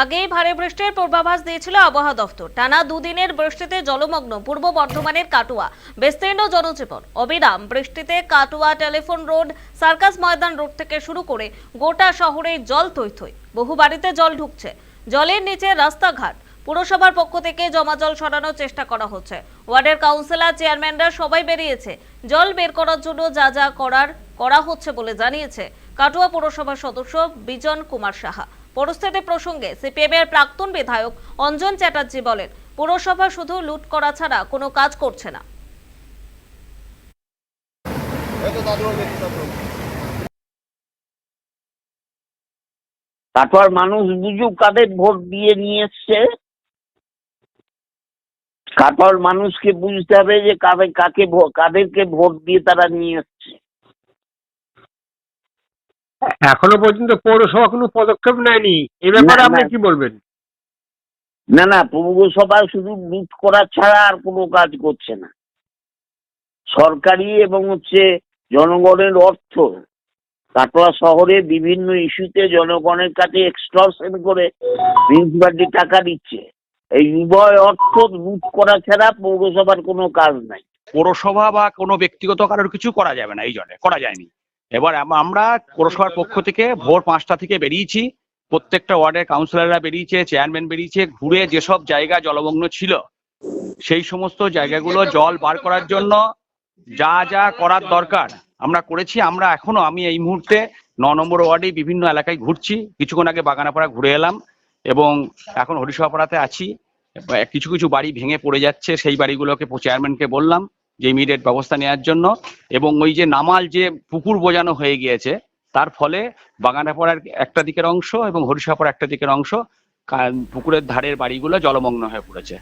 আগেই ভারী বৃষ্টির পূর্বাভাস দিয়েছিল আবহাওয়া দফতর টানা দুদিনের বৃষ্টিতে জলমগ্ন, পূর্ব বর্ধমানের কাটুয়া। বিস্তীর্ণ জনজীবন। অবিরাম বৃষ্টিতে কাটুয়া telephone road, circus Maidan road থেকে শুরু করে গোটা শহরে জল থই বহু বাড়িতে জল ঢুকছে। জলের নিচে রাস্তাঘাট। পুরসভার পক্ষ থেকে জমা জল সরানোর চেষ্টা করা হচ্ছে। ওয়ার্ডের কাউন্সিলর, চেয়ারম্যানরা সবাই বেরিয়েছে। জল বের করার জন্য যা যা করার, করা হচ্ছে বলে জানিয়েছে কাটুয়া পৌরসভার সদস্য বিজন কুমার সাহা। পরিস্থিতি প্রসঙ্গে সিপিএম এর প্রাক্তন বিধায়ক অঞ্জন চ্যাটার্জি বলেন, পুরসভা শুধু লুট করা ছাড়া কোনো কাজ করছে না। তারপর মানুষ বুঝুক কাদের ভোট দিয়ে নিয়ে এসছে। তারপর মানুষকে বুঝতে হবে যে কাদের কাকে কাদেরকে ভোট দিয়ে তারা নিয়ে এসছে। এখনও পর্যন্ত পৌরসভা কোনো পদক্ষেপ নেয়নি। এ ব্যাপারে না, আপনি কি বলবেন? না না পৌরসভা শুধু লুট করা ছাড়া আর কোনো কাজ করছে না। সরকারি এবং হচ্ছে জনগণের অর্থ। কাটোয়া শহরে বিভিন্ন ইস্যুতে জনগণের কাছে এক্সটর্শন করে মিউনিসিপালিটি টাকা দিচ্ছে। এই উভয় অর্থ লুট করা ছাড়া পৌরসভার কোনো কাজ নাই। পৌরসভা বা কোনো ব্যক্তিগত কারোর কিছু করা যাবে না এই জলে করা যায়নি। এবার আম- আমরা পৌরসভার পক্ষ থেকে ভোর পাঁচটা থেকে বেরিয়েছি। প্রত্যেকটা ওয়ার্ডের কাউন্সিলররা বেরিয়েছে, চেয়ারম্যান বেরিয়েছে, ঘুরে যেসব জায়গা জলমগ্ন ছিল, সেই সমস্ত জায়গাগুলো জল বার করার জন্য যা যা করার দরকার আমরা করেছি। আমরা এখনও, আমি এই মুহূর্তে ন নম্বর ওয়ার্ডে বিভিন্ন এলাকায় ঘুরছি। কিছুক্ষণ আগে বাগানাপাড়া ঘুরে এলাম এবং এখন হরিসভাপাড়াতে আছি। কিছু কিছু বাড়ি ভেঙে পড়ে যাচ্ছে, সেই বাড়িগুলোকে চেয়ারম্যানকে বললাম। যে ইমিডিয়েট ব্যবস্থা নেওয়ার জন্য এবং ওই যে নামাল যে পুকুর বোঝানো হয়ে গিয়েছে, তার ফলে বাগানাপাড়ার একটা দিকের অংশ এবং হরিষাপাড়ার একটা দিকের অংশ পুকুরের ধারের বাড়িগুলো জলমগ্ন হয়ে পড়েছে।